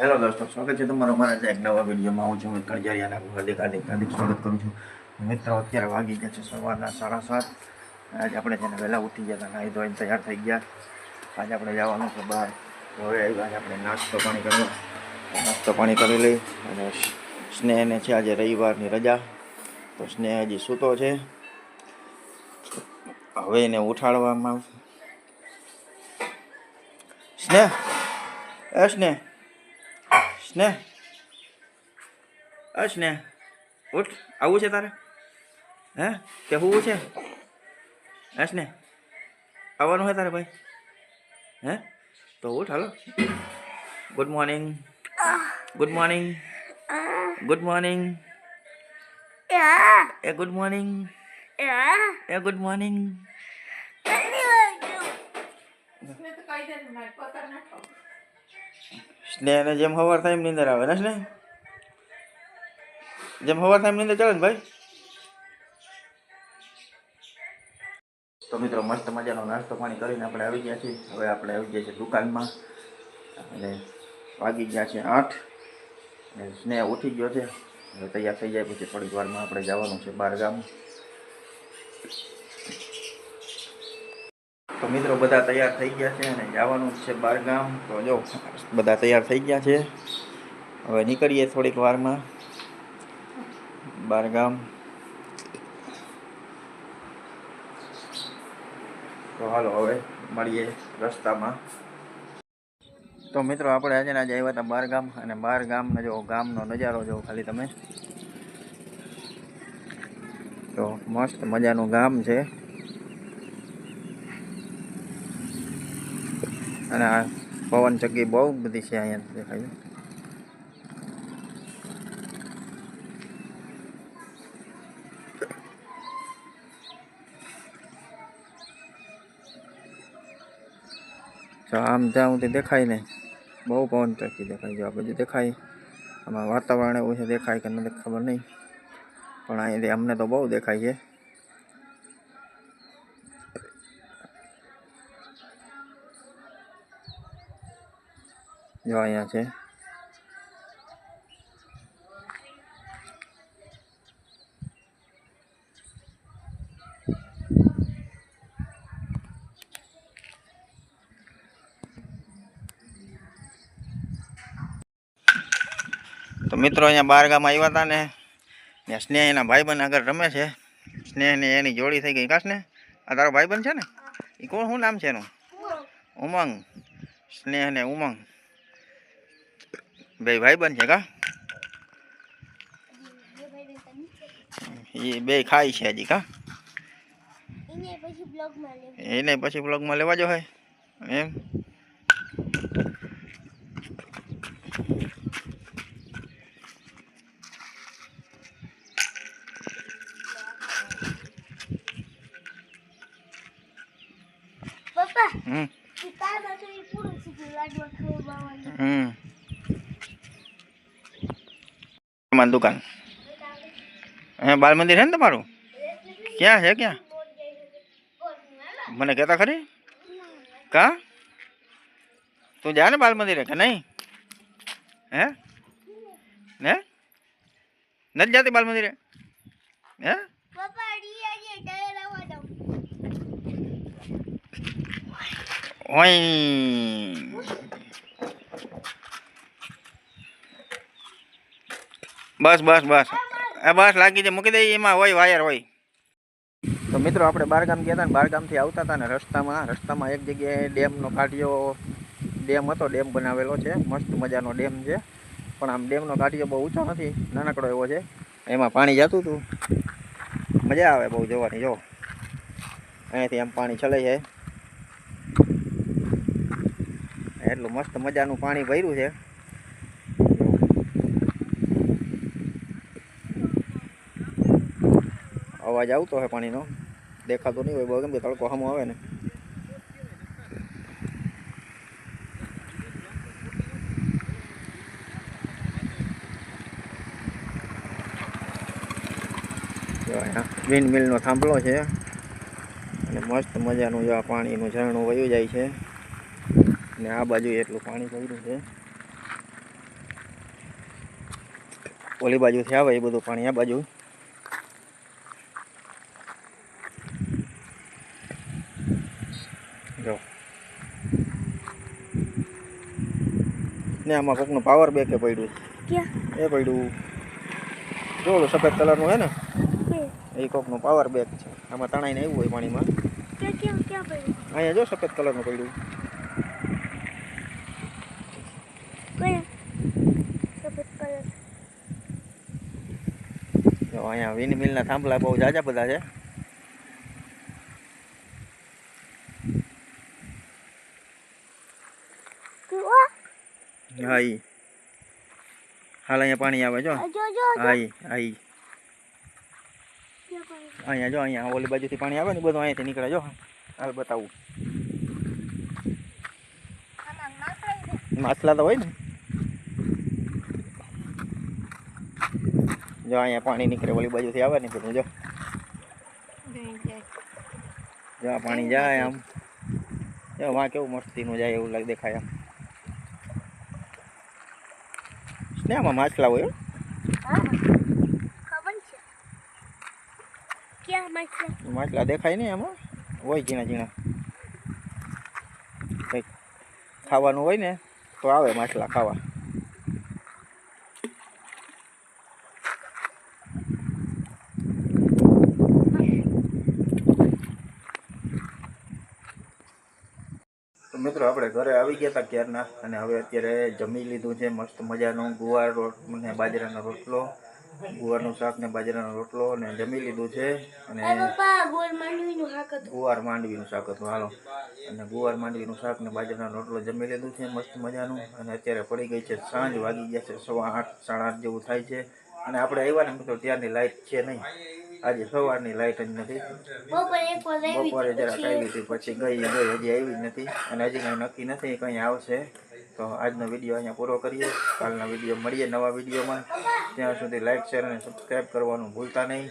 Hello દોસ્તો, સ્વાગત છે તમારું મારા એક નવા વિડીયોમાં. હું છું કણજારિયાના હાર્દિક હાર્દિક હાર્દિક સ્વાગત કરું છું. મિત્રો, અત્યારે વાગી ગયા છે સવારના સાડા સાત. આજે આપણે જેને વહેલા ઉઠી ગયા હતા, નાહી ધોઈને તૈયાર થઈ ગયા. આજે આપણે જવાનું છે બહાર. હવે આજે આપણે નાસ્તો પાણી કરવા. નાસ્તો પાણી કરી લઈ અને સ્નેહને છે આજે રવિવારની રજા. તો સ્નેહ હજી સૂતો છે. હવે એને ઉઠાડવામાં આવશે. સ્નેહ! એ સ્નેહ! સ્નેહ અ સ્નેહ ઉઠ. આવું છે તારે? હે? કે હું છે? હે સ્નેહ આવવાનું હોય તારે ભાઈ? હે? તો ઉઠ હાલો. Good morning good morning good morning એ ગુડ મોર્નિંગ એ ગુડ મોર્નિંગ સ્નેહને જેમ સવાર થાય એમની અંદર આવે ને? સ્નેહ જેમ સવાર થાય એમની નીંદર ચાલે ને ભાઈ? તો મિત્રો, મસ્ત મજાનો નાસ્તો પાણી કરીને આપણે આવી ગયા છીએ. હવે આપણે આવી ગયા છીએ દુકાનમાં. અને વાગી ગયા છે આઠ. અને સ્નેહ ઉઠી ગયો છે. હવે તૈયાર થઈ જાય પછી થોડીક વારમાં આપણે જવાનું છે બહાર ગામ. તો મિત્રો બધા તૈયાર થઈ ગયા છે અને જવાનું છે બહાર ગામ. તો જો, બધા તૈયાર થઈ ગયા છે. હવે નીકળીએ થોડીક વારમાં. બહાર ગામ. તો હાલો, હવે મળીએ રસ્તામાં. તો મિત્રો, આપણે આજે આજે આવ્યા હતા બાર ગામ અને બાર ગામનો જો ગામનો નજારો જો ખાલી તમે. તો મસ્ત મજાનું ગામ છે. અને આ પવન ચક્કી બહુ બધી છે અહીંયા દેખાય છે. આમ ત્યાં સુધી દેખાય ને, બહુ પવન ચક્કી દેખાય. જો આ બધું દેખાય, આમાં વાતાવરણ એવું છે, દેખાય કે નથી ખબર નહીં. પણ અહીંથી અમને તો બહુ દેખાય છે. જો અહીંયા છે તો મિત્રો અહીંયા બાર ગામ આવ્યા હતા ને ત્યાં સ્નેહ એના ભાઈબંધ આગળ રમે છે. સ્નેહ ને એની જોડી થઈ ગઈ. કાશ ને આ તારો ભાઈબંધ છે ને? એ કોણ? શું નામ છે એનું? ઉમંગ. સ્નેહ ને ઉમંગ. બે ભાઈબંધ છે કા? એ બે ખાય છે હજી કા? એને પછી બ્લોગમાં લેવા જો હોય એમ? પપ્પા હમ. કાલમાં તો એ પૂરું થઈ ગયું લાડવા ખવડાવવાનું હમ. તમારી દુકાન હે, બાલ મંદિર છે ને તમારું? ક્યાં છે ક્યાં? મને કહેતા ખરી? કા? તું જા ને બાલ મંદિરે કે નહીં? હે? ને? નથી જાતી બાલ મંદિરે? હે? ઓય. બસ બસ બસ. એ બસ લાગી છે. મૂકી દઈએ એમાં હોય, વાયર હોય. તો મિત્રો, આપણે બારગામ ગયા હતા ને બારગામથી આવતા હતા ને રસ્તામાં. રસ્તામાં એક જગ્યાએ ડેમનો કાઢિયો. ડેમ હતો, ડેમ બનાવેલો છે. મસ્ત મજાનો ડેમ છે. પણ આમ ડેમનો કાઢિયો બહુ ઊંચો નથી. નાનકડો એવો છે. એમાં પાણી જતું હતું. મજા આવે બહુ જોવાની, જો. અહીંયાથી આમ પાણી ચલે છે. એટલું મસ્ત મજાનું પાણી ભર્યું છે. અવાજ આવતો હોય પાણીનો. દેખાતો નહીં હોય, બહુ કેમ કે તડકો સામો આવે ને. જો મિલનો થાંભલો છે. અને મસ્ત મજાનું આ પાણીનું ઝરણું વયું જાય છે. ને આ બાજુ એટલું પાણી પડ્યું છે. ઓલી બાજુથી આવે એ બધું પાણી, આ બાજુ જો ને આમાં કોકનું પાવર બેક એ પડ્યું. ક્યાં? એ પડ્યું. જો ઓલું સફેદ કલરનું હે ને? એ કોકનું પાવર બેક છે. આમાં તણાઈને આવ્યું હોય પાણીમાં. અહીંયા જો સફેદ કલરનું પડ્યું. અહીંયા વિન્ડ મિલના થાંભલા બહુ જાજા બધા છે કુવા હા ઈ હાલ અહીંયા પાણી આવે જો. હાઈ હાઈ. અહીંયા જો અહીંયા ઓલી બાજુથી પાણી આવે ને બધું અહીંયાથી નીકળે જો. હાલ બતાવું. માછલા તો હોય ને. જો અહીંયા પાણી નીકળે ઓલી બાજુથી આવે ને બધું જો. જો પાણી જાય આમ. જો વાં કેવું મસ્તીનું જાય એવું લાગે દેખાય આમ. ને આમાં માછલા હોય માછલા? માછલા દેખાય ને એમાં હોય ઝીણા ઝીણા. કંઈક ખાવાનું હોય ને તો આવે માછલા ખાવા. તો મિત્રો આપણે ઘરે આવી ગયા હતા ક્યારના અને હવે અત્યારે જમી લીધું છે મસ્ત મજાનું ગુવાર રોટ ને બાજરાનો રોટલો. ગુવારનું શાક ને બાજરાનો રોટલો અને જમી લીધું છે અને ગુવાર માંડવીનું શાક હતું. હાલો. અને ગુવાર માંડવીનું શાક ને બાજરાનો રોટલો જમી લીધું છે મસ્ત મજાનું. અને અત્યારે પડી ગઈ છે સાંજ વાગી ગયા છે સવા આઠ સાડા આઠ જેવું થાય છે. અને આપણે આવ્યા ને મિત્રો ત્યારની લાઇટ છે નહીં. આજે સવારની લાઇટ જ નથી. બપોરે જરાક આવી હતી પછી ગઈ ગઈ હજી આવી જ નથી. અને હજી કંઈ નક્કી નથી કંઈ આવશે. તો આજનો વીડિયો અહીંયા પૂરો કરીએ. કાલના વીડિયો મળીએ નવા વિડીયોમાં. ત્યાં સુધી લાઇક શેર અને સબસ્ક્રાઈબ કરવાનું ભૂલતા નહીં.